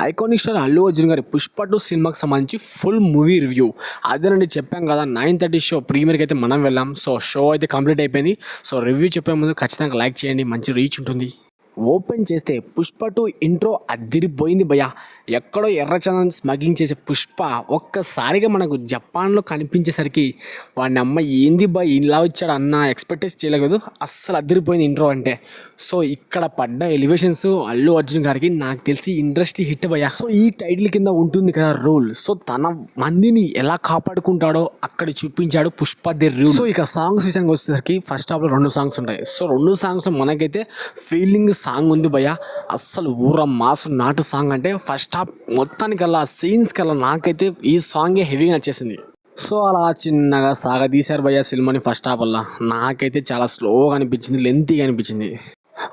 Iconic star Allu Arjun గారి Pushpa two సినిమాకి సంబంధించి ఫుల్ మూవీ రివ్యూ అదేనండి చెప్పాం కదా నైన్ థర్టీ షో ప్రీమియర్కి అయితే మనం వెళ్ళాం. సో షో అయితే కంప్లీట్ అయిపోయింది. సో రివ్యూ చెప్పే ముందు ఖచ్చితంగా లైక్ చేయండి మంచి రీచ్ ఉంటుంది. ఓపెన్ చేస్తే పుష్ప టూ ఇంట్రో అదిరిపోయింది భయ ఎక్కడో ఎర్రచందనం స్మగ్లింగ్ చేసే పుష్ప ఒక్కసారిగా మనకు జపాన్లో కనిపించేసరికి వాడిని అమ్మ ఏంది బా ఇలా వచ్చాడు అన్న ఎక్స్పెక్టేషన్ చేయలేదు. అస్సలు అద్దిరిపోయింది ఇంట్రో అంటే. సో ఇక్కడ పడ్డ ఎలివేషన్స్ అల్లు అర్జున్ గారికి నాకు తెలిసి ఇండస్ట్రీ హిట్ భయ సో ఈ టైటిల్ కింద ఉంటుంది కదా రూల్. సో తన మందిని ఎలా కాపాడుకుంటాడో అక్కడ చూపించాడు పుష్ప ది రూల్. సో ఇక సాంగ్స్ విషయానికి వచ్చేసరికి ఫస్ట్ హాఫ్లో రెండు సాంగ్స్ ఉంటాయి. సో రెండు సాంగ్స్లో మనకైతే ఫీలింగ్స్ సాంగ్ ఉంది భయ అస్సలు ఊర మాసు నాటు సాంగ్ అంటే ఫస్ట్ హాఫ్ మొత్తానికల్లా సీన్స్ కల్లా నాకైతే ఈ సాంగే హెవీగా నచ్చేసింది. సో అలా చిన్నగా సాగదీశారు భయ్య సినిమాని ఫస్ట్ హాఫ్ వల్ల నాకైతే చాలా స్లోగా అనిపించింది లెంతీగా అనిపించింది.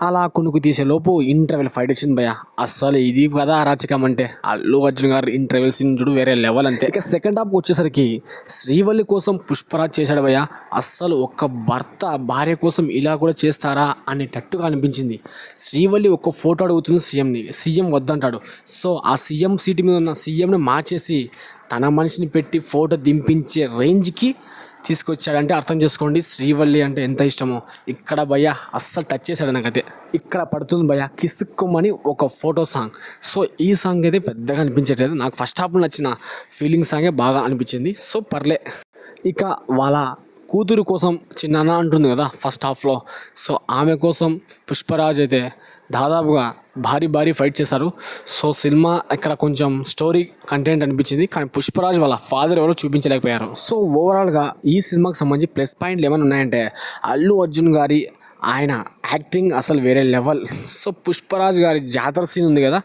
అలా కొనుక్కు తీసేలోపు ఇంటర్వెల్ ఫైట్ వచ్చింది భయ అస్సలు ఇది కదా అరాచకం అంటే. అల్లు అర్జున్ గారు ఇంటర్వెల్ సీన్ చూడు వేరే లెవెల్ అంతే. ఇక సెకండ్ హాఫ్ వచ్చేసరికి శ్రీవల్లి కోసం పుష్పరాజ్ చేశాడు భయ అస్సలు ఒక్క భర్త భార్య కోసం ఇలా కూడా చేస్తారా అనేటట్టుగా అనిపించింది. శ్రీవల్లి ఒక్క ఫోటో అడుగుతుంది సీఎంని. సీఎం వద్దంటాడు. సో ఆ సీఎం సీటు మీద ఉన్న సీఎంని మార్చేసి తన మనిషిని పెట్టి ఫోటో దింపించే రేంజ్కి తీసుకొచ్చాడంటే అర్థం చేసుకోండి శ్రీవల్లి అంటే ఎంత ఇష్టమో. ఇక్కడ భయ అస్సలు టచ్ చేశాడు నాకైతే. ఇక్కడ పడుతుంది భయ కిసుక్కుమని ఒక ఫోటో సాంగ్ సో ఈ సాంగ్ అయితే పెద్దగా అనిపించట్లేదు. నాకు ఫస్ట్ హాఫ్ నచ్చిన ఫీలింగ్ సాంగే బాగా అనిపించింది. సో పర్లే. ఇక వాళ్ళ కూతురు కోసం చిన్న అంటుంది కదా ఫస్ట్ హాఫ్లో సో ఆమె కోసం పుష్పరాజ్ అయితే దాదాపుగా భారీ భారీ ఫైట్ చేశారు. సో సినిమా ఇక్కడ కొంచెం స్టోరీ కంటెంట్ అనిపించింది. కానీ పుష్పరాజ్ వాళ్ళ ఫాదర్ ఎవరో చూపించలేకపోయారు. సో ఓవరాల్గా ఈ సినిమాకి సంబంధించి ప్లస్ పాయింట్లు ఏమైనా ఉన్నాయంటే అల్లు అర్జున్ గారి ఆయన యాక్టింగ్ అసలు వేరే లెవెల్ సో పుష్పరాజ్ గారి జాతర సీన్ ఉంది కదా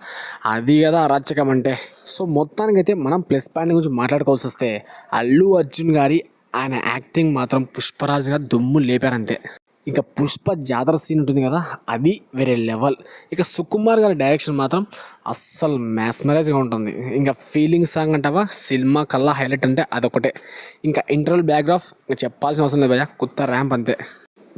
అది కదా అరాచకం అంటే. సో మొత్తానికైతే మనం ప్లస్ పాయింట్ గురించి మాట్లాడుకోవాల్సి వస్తే అల్లు అర్జున్ గారి ఆయన యాక్టింగ్ మాత్రం పుష్పరాజ్గా దుమ్ము లేపారంతే. ఇంకా పుష్ప జాతర సీన్ ఉంటుంది కదా అది వేరే లెవెల్ ఇక సుకుమార్ గారి డైరెక్షన్ మాత్రం అస్సలు మ్యాస్మరైజ్గా ఉంటుంది. ఇంకా ఫీలింగ్ సాంగ్ అంటావా? సినిమా కల్లా హైలైట్ అంటే అదొకటే ఇంకా ఇంటర్వల్ బ్యాక్గ్రాఫ్ చెప్పాల్సిన అవసరం లేదు భయ్య కొత్త ర్యాంప్ అంతే.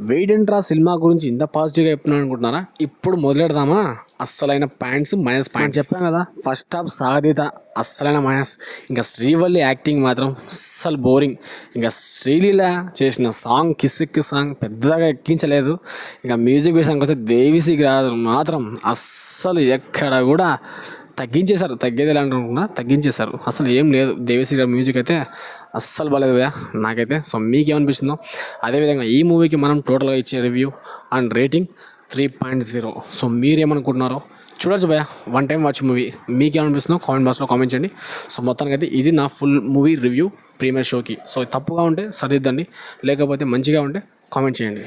వెయిట్ అండ్ రా సినిమా గురించి ఇంత పాజిటివ్గా చెప్తున్నాను అనుకుంటున్నారా? ఇప్పుడు మొదలెడదామా? అస్సలైన పాయింట్స్ మైనస్ పాయింట్ చెప్పాను కదా. ఫస్ట్ హాఫ్ సాగదీత అస్సలైన మైనస్ ఇంకా శ్రీవల్లి యాక్టింగ్ మాత్రం అస్సలు బోరింగ్ ఇంకా శ్రీలీల చేసిన సాంగ్ కిసిక్ సాంగ్ పెద్దగా ఎక్కించలేదు. ఇంకా మ్యూజిక్ విషయానికి వస్తే దేవిసి మాత్రం అస్సలు ఎక్కడ కూడా తగ్గించేశారు. తగ్గేది ఎలా అనుకున్నా తగ్గించేశారు. అసలు ఏం లేదు. దేవిశ్రీ గారి మ్యూజిక్ అయితే అస్సలు బాగాలేదు భయ్యా నాకైతే. సో మీకేమనిపిస్తుందో అదేవిధంగా ఈ మూవీకి మనం టోటల్గా ఇచ్చే review and rating three point zero so మీరేమనుకుంటున్నారో చూడొచ్చు భయ్యా వన్ టైం వాచ్ మూవీ మీకేమనిపిస్తుందో కామెంట్ బాక్స్లో కామెంట్ చేయండి. సో మొత్తానికి అయితే ఇది నా ఫుల్ మూవీ రివ్యూ ప్రీమియర్ షోకి సో తప్పుగా ఉంటే సరిద్దండి లేకపోతే మంచిగా ఉంటే కామెంట్ చేయండి.